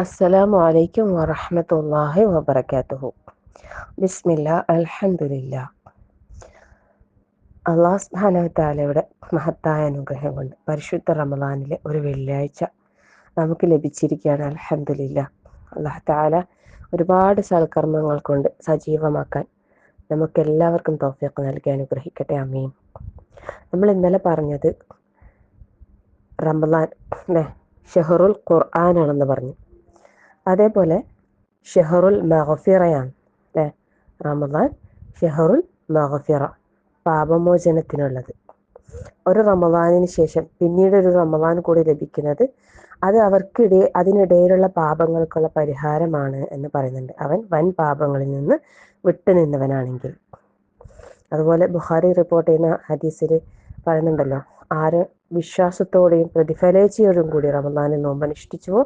അസ്സലാമു അലൈക്കും വറഹമത്തല്ലാഹി വബർക്കാത്തുഹു ബിസ്മില്ല അലഹമില്ല അള്ളാഹ് സ്ബാനവത്താലയുടെ മഹത്തായ അനുഗ്രഹം കൊണ്ട് പരിശുദ്ധ റമദാനിലെ ഒരു വെള്ളിയാഴ്ച നമുക്ക് ലഭിച്ചിരിക്കുകയാണ്. അലഹമില്ല അള്ളാഹ് താല ഒരുപാട് സൽക്കർമ്മങ്ങൾ കൊണ്ട് സജീവമാക്കാൻ നമുക്കെല്ലാവർക്കും തോഫിയൊക്കെ നൽകി അനുഗ്രഹിക്കട്ടെ. അമ്മയും നമ്മൾ ഇന്നലെ പറഞ്ഞത് റമദാൻ അല്ലേ ഷെഹറുൽ ഖുർആാനാണെന്ന് പറഞ്ഞു. അതേപോലെ ഷെഹറുൽ മഹഫിറയാണ് അല്ലേ? റമദാൻ ഷെഹറുൽ മഹഫിറ പാപമോചനത്തിനുള്ളത്. ഒരു റമദാനിന് ശേഷം പിന്നീട് ഒരു റമദാൻ കൂടി ലഭിക്കുന്നത് അത് അവർക്കിടെ അതിനിടയിലുള്ള പാപങ്ങൾക്കുള്ള പരിഹാരമാണ് എന്ന് പറയുന്നുണ്ട്. അവൻ വൻ പാപങ്ങളിൽ നിന്ന് വിട്ടുനിന്നവനാണെങ്കിൽ അതുപോലെ ബുഹാരി റിപ്പോർട്ട് ചെയ്യുന്ന ഹദീസിൽ പറയുന്നുണ്ടല്ലോ ആര് വിശ്വാസത്തോടെയും പ്രതിഫലേച്ചയോടും കൂടി റമദാനെ നോമ്പ് അനുഷ്ഠിച്ചുവോ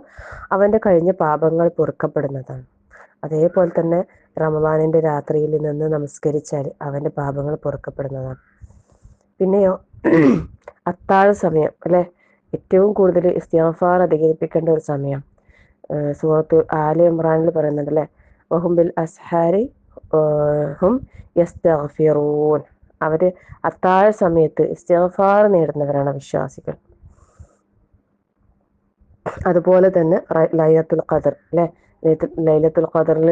അവന്റെ കഴിഞ്ഞ പാപങ്ങൾ പൊറുക്കപ്പെടുന്നതാണ്. അതേപോലെ തന്നെ റമദാനിന്റെ രാത്രിയിൽ നിന്ന് നമസ്കരിച്ചാൽ അവന്റെ പാപങ്ങൾ പൊറുക്കപ്പെടുന്നതാണ്. പിന്നെയോ അത്താഴ സമയം അല്ലെ? ഏറ്റവും കൂടുതൽ ഇസ്തിയാഫാർ അധികരിപ്പിക്കേണ്ട ഒരു സമയം. സുഹൃത്തു ആല ഇമ്രാനിൽ പറയുന്നുണ്ട് അല്ലെ വഹുംബിൽ അസ്ഹാരി ഹും അവർ അത്താഴ സമയത്ത് ഇസ്തിഗ്ഫാർ നേടുന്നവരാണ് വിശ്വാസികൾ. അതുപോലെ തന്നെ ലൈലത്തുൽ ഖദർ അല്ലെ? ലൈലത്തുൽ ഖദറിൽ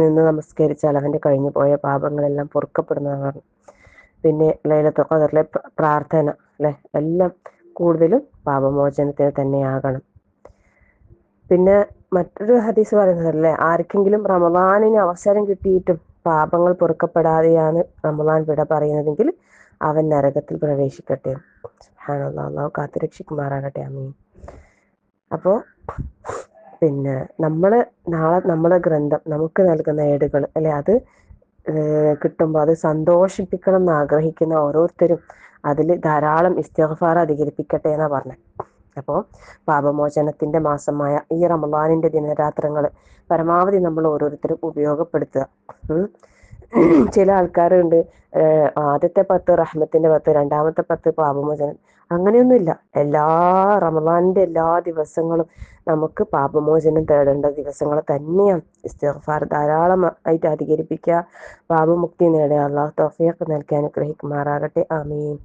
നിന്ന് നമസ്കരിച്ചാൽ അവന്റെ കഴിഞ്ഞു പോയ പാപങ്ങളെല്ലാം പൊറുക്കപ്പെടുന്നതാണ് പിന്നെ ലൈലത്തുൽ ഖദറിലെ പ്രാർത്ഥന അല്ലെ? എല്ലാം കൂടുതലും പാപമോചനത്തിന് തന്നെയാകണം. പിന്നെ മറ്റൊരു ഹദീസ് പറയുന്നത് അല്ലേ ആർക്കെങ്കിലും റമദാനിന് അവസരം കിട്ടിയിട്ടും പാപങ്ങൾ പൊറുക്കപ്പെടാതെയാണ് റമദാൻ വിട പറയുന്നതെങ്കിൽ അവൻ നരകത്തിൽ പ്രവേശിക്കട്ടെ. അള്ളാഹു കാത്തുരക്ഷിക്കുമാറാകട്ടെ അമ്മീ അപ്പോൾ പിന്നെ നമ്മൾ നാളെ നമ്മുടെ ഗ്രന്ഥം നമുക്ക് നൽകുന്ന ഏടുകൾ അല്ലെ അത് കിട്ടുമ്പോൾ അത് സന്തോഷിപ്പിക്കണം എന്ന് ആഗ്രഹിക്കുന്ന ഓരോരുത്തരും അതിൽ ധാരാളം ഇസ്തഫാർ അധികരിപ്പിക്കട്ടെ എന്നാ പറഞ്ഞത് അപ്പോൾ പാപമോചനത്തിന്റെ മാസമായ ഈ റമദാനിന്റെ ദിനരാത്രങ്ങൾ പരമാവധി നമ്മൾ ഓരോരുത്തരും ഉപയോഗപ്പെടുത്തുക. ചില ആൾക്കാരുണ്ട് ആദ്യത്തെ പത്ത് റഹ്മത്തിന്റെ പത്ത് രണ്ടാമത്തെ പത്ത് പാപമോചനം അങ്ങനെയൊന്നുമില്ല. എല്ലാ റമദാനിന്റെ എല്ലാ ദിവസങ്ങളും നമുക്ക് പാപമോചനം തേടേണ്ട ദിവസങ്ങൾ തന്നെയാണ്. ഇസ്തിഗ്ഫാർ ധാരാളം ആയിട്ട് അധികരിപ്പിക്കുക പാപമുക്തി നേടുക. അള്ളാഹു തൗഫീഖ് നൽകി അനുഗ്രഹിക്കുമാറാകട്ടെ. ആമീൻ.